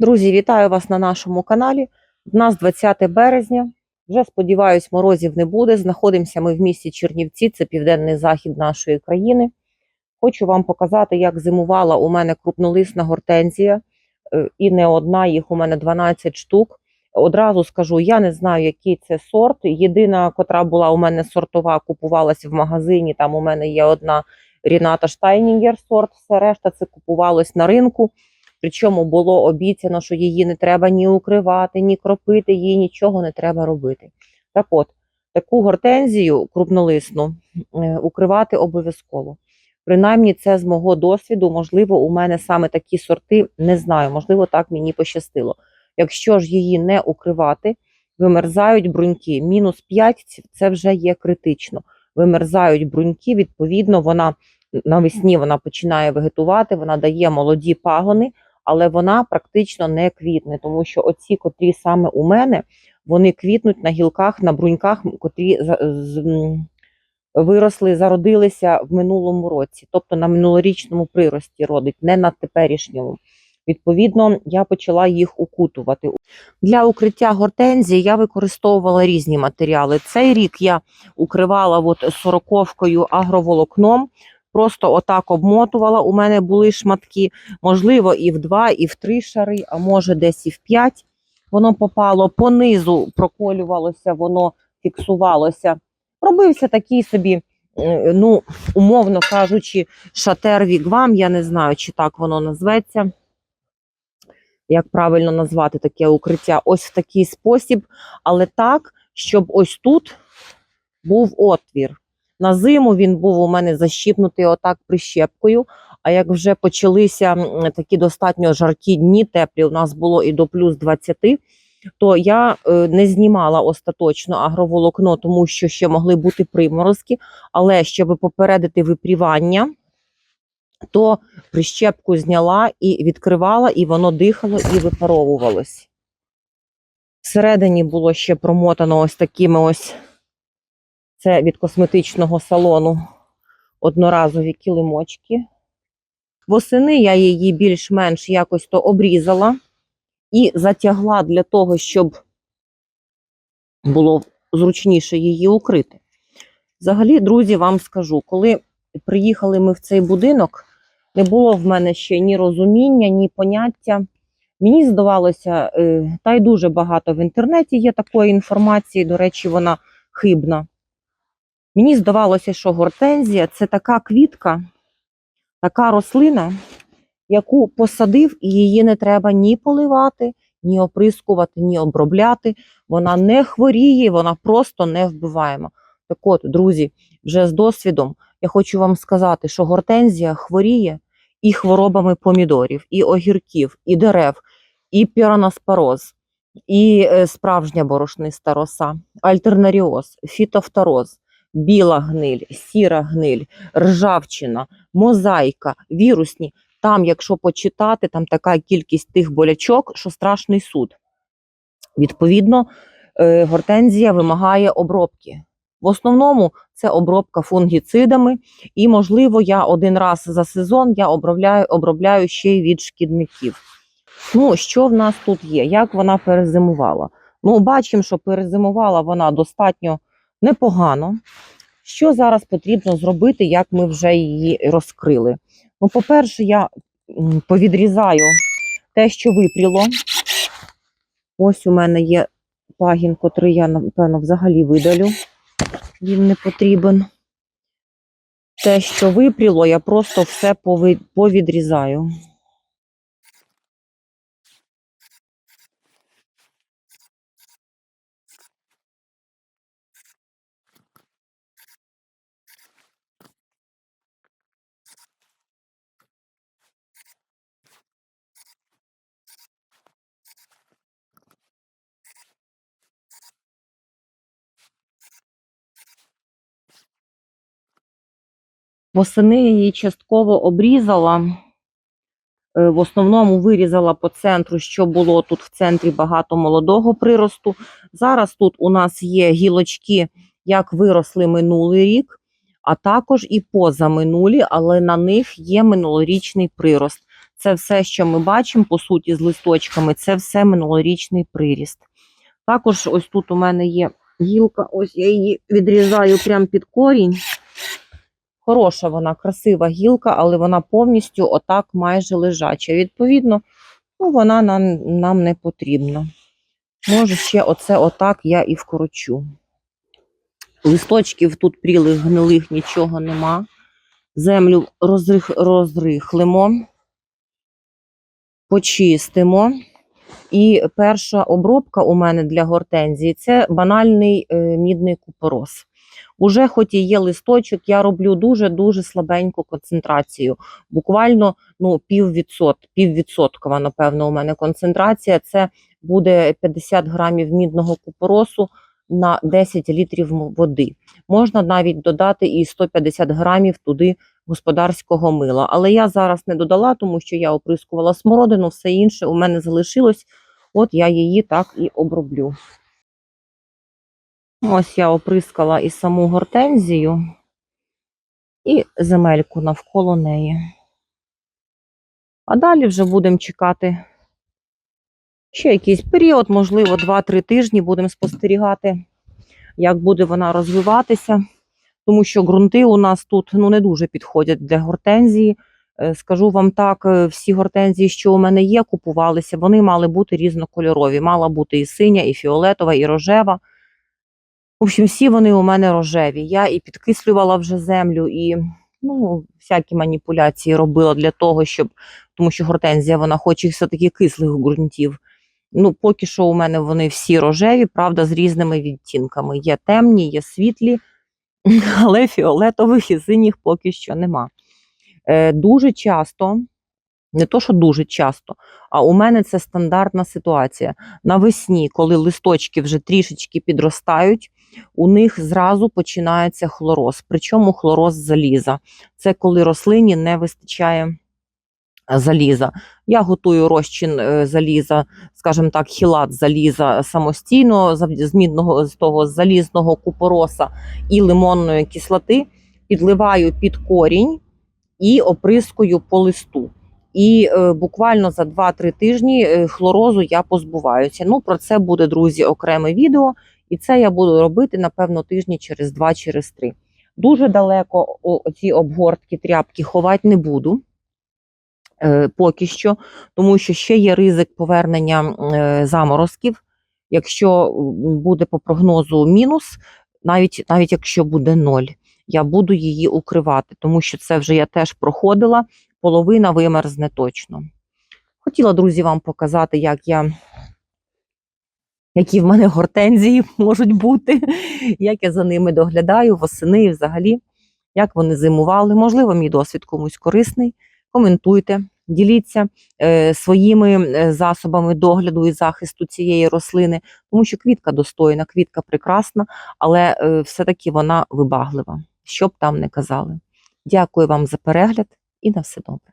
Друзі, вітаю вас на нашому каналі. У нас 20 березня. Вже сподіваюсь, морозів не буде. Знаходимося ми в місті Чернівці, це південний захід нашої країни. Хочу вам показати, як зимувала у мене крупнолисна гортензія, е, і не одна, їх у мене 12 штук. Одразу скажу, я не знаю, який це сорт. Єдина, котра була у мене сортова, купувалася в магазині. Там у мене є одна Ріната Штайнінгер сорт, все решта це купувалось на ринку. Причому було обіцяно, що її не треба ні укривати, ні кропити, їй нічого не треба робити. Так от, таку гортензію крупнолисну е, укривати обов'язково. Принаймні, це з мого досвіду, можливо, у мене саме такі сорти, не знаю, можливо, так мені пощастило. Якщо ж її не укривати, вимерзають бруньки. Мінус 5 це вже є критично. Вимерзають бруньки, відповідно, вона навесні вона починає вегетувати, вона дає молоді пагони, але вона практично не квітне, тому що оці, котрі саме у мене, вони квітнуть на гілках, на бруньках, котрі виросли, зародилися в минулому році, тобто на минулорічному прирості родить, не на теперішньому. Відповідно, я почала їх укутувати. Для укриття гортензії я використовувала різні матеріали. Цей рік я укривала от сороковкою агроволокном, просто отак обмотувала. У мене були шматки, можливо, і в два, і в три шари, а може десь і в п'ять. Воно попало понизу, проколювалося, воно фіксувалося. Робився такий собі, е, ну, умовно кажучи, шатер вігвам, я не знаю, чи так воно назветься. Як правильно назвати таке укриття? Ось в такий спосіб, але так, щоб ось тут був отвір. На зиму він був у мене защіпнутий отак прищепкою. А як вже почалися такі достатньо жаркі дні, теплі, у нас було і до плюс 20, то я е, не знімала остаточно агроволокно, тому що ще могли бути приморозки. Але щоб попередити випрівання, то прищепку зняла і відкривала, і воно дихало і випаровувалось. Всередині було ще промотано ось такими ось це від косметичного салону одноразові килимочки. Восени я її більш-менш якось то обрізала і затягла для того, щоб було зручніше її укрити. Взагалі, друзі, вам скажу, коли приїхали ми в цей будинок, не було в мене ще ні розуміння, ні поняття. Мені здавалося, е, та й дуже багато в інтернеті є такої інформації, до речі, вона хибна. Мені здавалося, що гортензія це така квітка, така рослина, яку посадив, і її не треба ні поливати, ні оприскувати, ні обробляти. Вона не хворіє, вона просто не вбиваєма. Так от, друзі, вже з досвідом я хочу вам сказати, що гортензія хворіє і хворобами помідорів, і огірків, і дерев, і піраноспороз, і е, справжня борошниста роса, альтернаріоз, фітофтороз, біла гниль, сіра гниль, ржавчина, мозаїка, вірусні. Там, якщо почитати, там така кількість тих болячок, що страшний суд. Відповідно, е, гортензія вимагає обробки. В основному це обробка фунгіцидами, і, можливо, я один раз за сезон я обробляю, обробляю ще й від шкідників. Ну, що в нас тут є? Як вона перезимувала? Ну, бачимо, що перезимувала вона достатньо непогано. Що зараз потрібно зробити, як ми вже її розкрили? Ну, по-перше, я повідрізаю те, що випріло. Ось у мене є пагін, котрий я, напевно, взагалі видалю. Він не потрібен. Те, що випріло, я просто все повідрізаю. Восени її частково обрізала. Е, В основному вирізала по центру, що було тут в центрі багато молодого приросту. Зараз тут у нас є гілочки, як виросли минулий рік, а також і позаминулі, але на них є минулорічний прирост. Це все, що ми бачимо, по суті, з листочками, це все минулорічний приріст. Також ось тут у мене є гілка, ось я її відрізаю прямо під корінь. Хороша вона, красива гілка, але вона повністю отак майже лежача. Відповідно, ну, вона нам, нам не потрібна. Може, ще оце отак я і вкорочу. Листочків тут прілих, гнилих нічого нема. Землю розрих, розрихлимо, почистимо. І перша обробка у мене для гортензії це банальний е, мідний купорос. Уже хоч і є листочок, я роблю дуже-дуже слабеньку концентрацію. Буквально ну, піввідсот, піввідсоткова, напевно, у мене концентрація. Це буде 50 грамів мідного купоросу на 10 літрів води. Можна навіть додати і 150 грамів туди господарського мила. Але я зараз не додала, тому що я оприскувала смородину, все інше у мене залишилось. От я її так і оброблю. Ось я оприскала і саму гортензію, і земельку навколо неї. А далі вже будемо чекати ще якийсь період, можливо, 2-3 тижні будемо спостерігати, як буде вона розвиватися, тому що ґрунти у нас тут ну, не дуже підходять для гортензії. Е, Скажу вам так, е, всі гортензії, що у мене є, купувалися, вони мали бути різнокольорові. Мала бути і синя, і фіолетова, і рожева. В общем, всі вони у мене рожеві. Я і підкислювала вже землю, і ну, всякі маніпуляції робила для того, щоб, тому що гортензія, вона хоче все-таки кислих ґрунтів. Ну, поки що у мене вони всі рожеві, правда, з різними відтінками. Є темні, є світлі, але фіолетових і синіх поки що нема. Е, дуже часто, не то, що дуже часто, а у мене це стандартна ситуація. Навесні, коли листочки вже трішечки підростають, у них зразу починається хлороз. Причому хлороз заліза. Це коли рослині не вистачає е, заліза. Я готую розчин е, заліза, скажімо так, хілат заліза самостійно з мідного з того залізного купороса і лимонної кислоти, підливаю під корінь і оприскую по листу. І е, буквально за 2-3 тижні е, хлорозу я позбуваюся. Ну, про це буде, друзі, окреме відео. І це я буду робити, напевно, тижні через 2 через 3. Дуже далеко ці обгортки тряпки ховати не буду е, поки що, тому що ще є ризик повернення е, заморозків. Якщо буде по прогнозу мінус, навіть, навіть якщо буде ноль, я буду її укривати, тому що це вже я теж проходила, половина вимерзне точно. Хотіла, друзі, вам показати, як я, які в мене гортензії можуть бути, як я за ними доглядаю восени і взагалі, як вони зимували. Можливо, мій досвід комусь корисний. Коментуйте, діліться е, своїми е, засобами догляду і захисту цієї рослини, тому що квітка достойна, квітка прекрасна, але е, все-таки вона вибаглива, що б там не казали. Дякую вам за перегляд і на все добре.